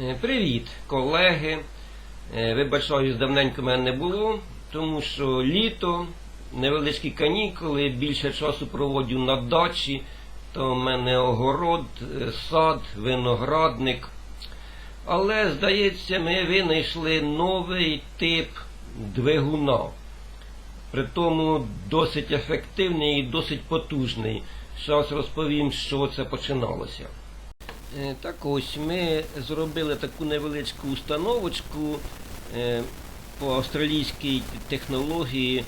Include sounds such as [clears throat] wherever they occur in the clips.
Е, Привіт, колеги. Е, Вибачаюсь, давненько мене не було, тому що літо, невеличкі канікули, більше часу проводжу на дачі, то в мене огород, е, сад, виноградник. Але, здається, ми винайшли новий тип двигуна. Притому досить ефективний і досить потужний. Зараз розповім, що це починалося. Е, Так ось ми зробили таку невеличку установочку е, по австралійській технології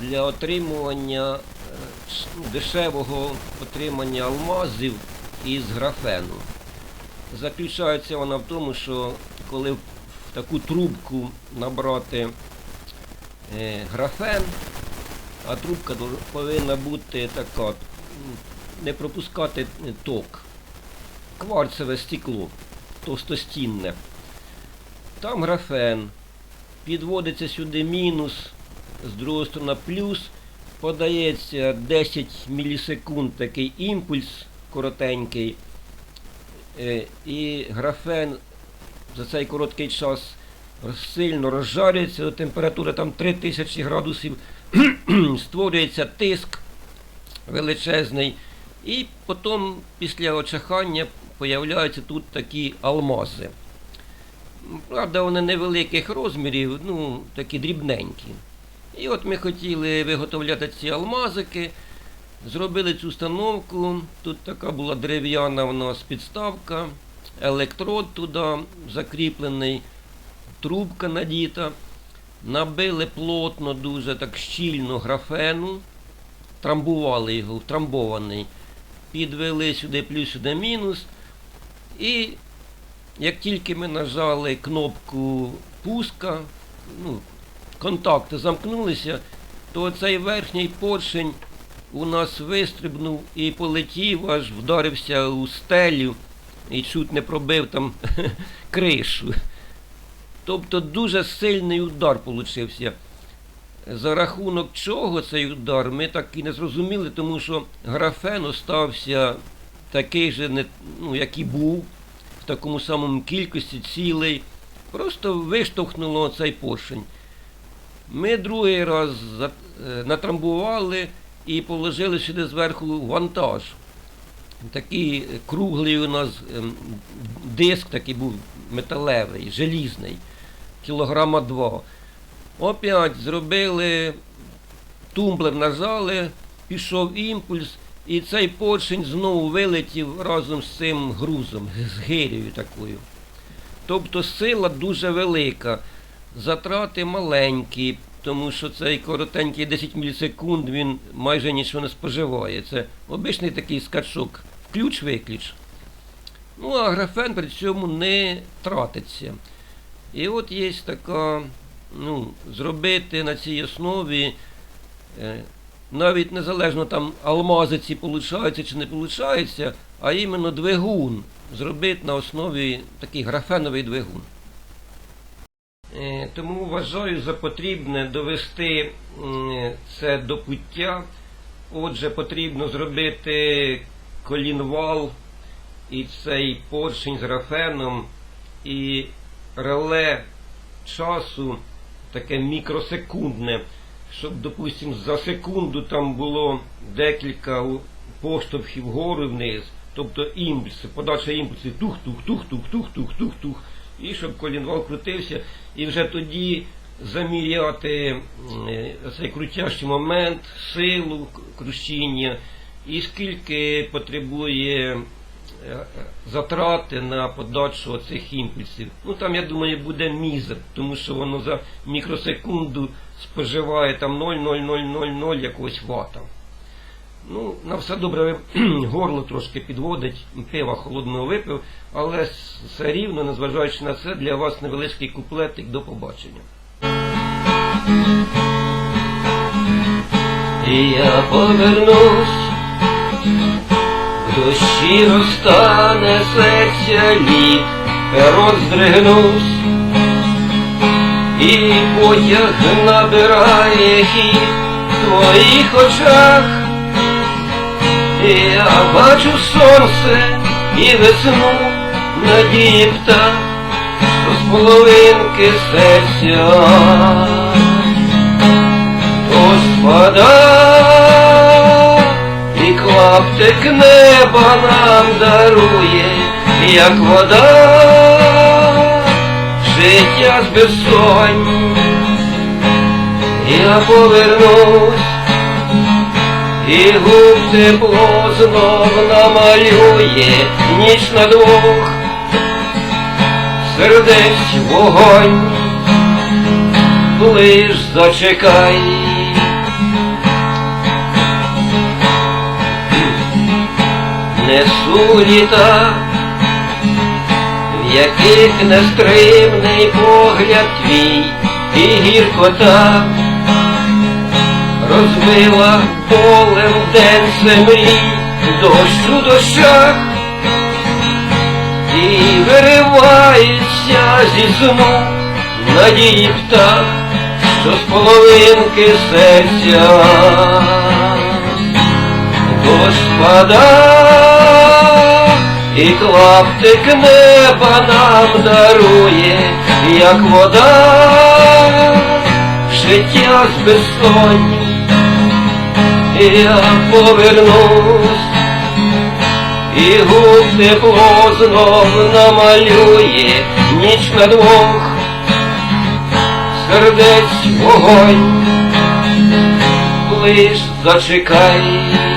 для отримування е, ну, дешевого отримання алмазів із графену. Заключається вона в тому, що коли в таку трубку набрати графен, а трубка повинна бути така, не пропускати ток кварцеве стекло товстостінне. Там графен. Підводиться сюди мінус, з другої сторони плюс. Подається 10 мілісекунд такий імпульс коротенький. Е, І графен за цей короткий час сильно розжарюється до температури там 3000 градусів. [clears throat] Створюється тиск величезний. І потім після очахання появляються тут такі алмази. Правда, вони невеликих розмірів, ну, такі дрібненькі. І от ми хотіли виготовляти ці алмазики, зробили цю установку. Тут така була дерев'яна у нас підставка, електрод туди закріплений, трубка надіта. Набили плотно, дуже так щільно графену, трамбували його, втрамбований підвели сюди плюс, сюди мінус. І як тільки ми нажали кнопку пуска, ну, контакти замкнулися, то цей верхній поршень у нас вистрибнув і полетів, аж вдарився у стелю і чуть не пробив там [laughs] кришу. Тобто дуже сильний удар получився. За рахунок чого цей удар, ми так і не зрозуміли, тому що графен остався такий же, ну, як і був, в такому самому кількості, цілий. Просто виштовхнуло цей поршень. Ми другий раз е, натрамбували і положили сюди зверху вантаж. Такий круглий у нас ем, диск такий був металевий, желізний, кілограма два. Опять зробили тумблер нажали, пішов імпульс, і цей поршень знову вилетів разом з цим грузом, з гирею такою. Тобто сила дуже велика, затрати маленькі, тому що цей коротенький 10 мілісекунд він майже нічого не споживає. Це обичний такий скачок, включ-виключ. Ну, а графен при цьому не тратиться. І от є така, ну, зробити на цій основі, е, навіть незалежно там алмази ці получаються чи не получаються, а іменно двигун зробити на основі такий графеновий двигун. Е, Тому вважаю за потрібне довести це до пуття. Отже, потрібно зробити колінвал і цей поршень з графеном і реле часу таке мікросекундне, щоб, допустимо, за секунду там було декілька поштовхів вгору вниз, тобто імпульси, подача імпульсів тух-тух-тух-тух-тух-тух-тух-тух, і щоб колінвал крутився, і вже тоді заміряти е, цей крутящий момент, силу к- кручіння, і скільки потребує е, затрати на подачу цих імпульсів. Ну там, я думаю, буде мізер, тому що воно за мікросекунду споживає там 0,0000 якогось вата. Ну, на все добре [clears throat] горло трошки підводить, пива холодного випив, але все рівно, незважаючи на це, для вас невеличкий куплетик до побачення. Я повернусь в дощі розтане серця лід, перо здригнусь, і потяг набирає хід в твоїх очах. Я бачу сонце і весну надії птах, що з половинки серця. То і клаптик неба нам дарує, як вода, з безсонь. Я повернусь, і губ тепло знов намалює ніч на двох, сердець вогонь, лиш зачекай. Несу літа, яких нестримний погляд твій і гіркота розбила полем день землі, дощ у дощах, і виривається зі сну надії птах, що з половинки серця. Господа, і клаптик неба нам дарує, як вода, життя з безсонні, я повернусь, і губ тепло знов намалює ніч на двох, сердець вогонь, лиш зачекай.